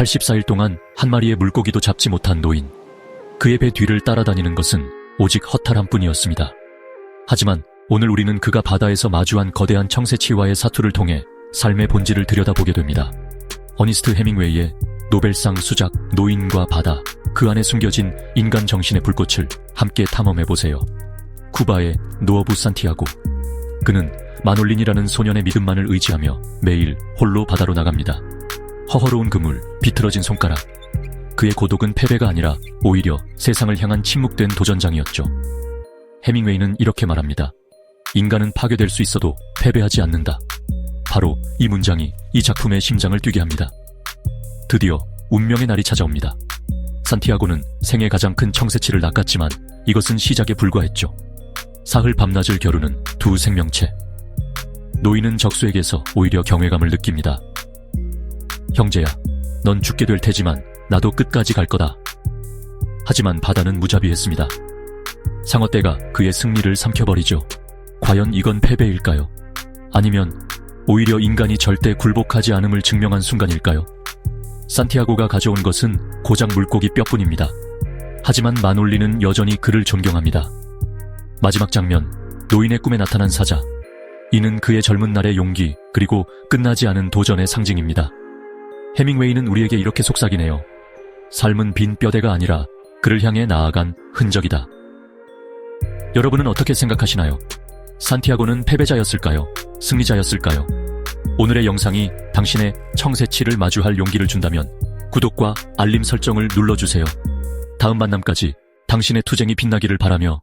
84일 동안 한 마리의 물고기도 잡지 못한 노인. 그의 배 뒤를 따라다니는 것은 오직 허탈함 뿐이었습니다. 하지만 오늘 우리는 그가 바다에서 마주한 거대한 청새치와의 사투를 통해 삶의 본질을 들여다보게 됩니다. 어니스트 해밍웨이의 노벨상 수작 노인과 바다 그 안에 숨겨진 인간 정신의 불꽃을 함께 탐험해 보세요. 쿠바의 노어부 산티아고 그는 마놀린이라는 소년의 믿음만을 의지하며 매일 홀로 바다로 나갑니다. 허허로운 그물, 비틀어진 손가락. 그의 고독은 패배가 아니라 오히려 세상을 향한 침묵된 도전장이었죠. 해밍웨이는 이렇게 말합니다. 인간은 파괴될 수 있어도 패배하지 않는다. 바로 이 문장이 이 작품의 심장을 뛰게 합니다. 드디어 운명의 날이 찾아옵니다. 산티아고는 생애 가장 큰 청새치를 낚았지만 이것은 시작에 불과했죠. 사흘 밤낮을 겨루는 두 생명체. 노인은 적수에게서 오히려 경외감을 느낍니다. 형제야, 넌 죽게 될 테지만 나도 끝까지 갈 거다. 하지만 바다는 무자비했습니다. 상어떼가 그의 승리를 삼켜버리죠. 과연 이건 패배일까요? 아니면 오히려 인간이 절대 굴복하지 않음을 증명한 순간일까요? 산티아고가 가져온 것은 고작 물고기 뼈뿐입니다. 하지만 마놀리는 여전히 그를 존경합니다. 마지막 장면, 노인의 꿈에 나타난 사자. 이는 그의 젊은 날의 용기, 그리고 끝나지 않은 도전의 상징입니다. 해밍웨이는 우리에게 이렇게 속삭이네요. 삶은 빈 뼈대가 아니라 그를 향해 나아간 흔적이다. 여러분은 어떻게 생각하시나요? 산티아고는 패배자였을까요? 승리자였을까요? 오늘의 영상이 당신의 청새치를 마주할 용기를 준다면 구독과 알림 설정을 눌러주세요. 다음 만남까지 당신의 투쟁이 빛나기를 바라며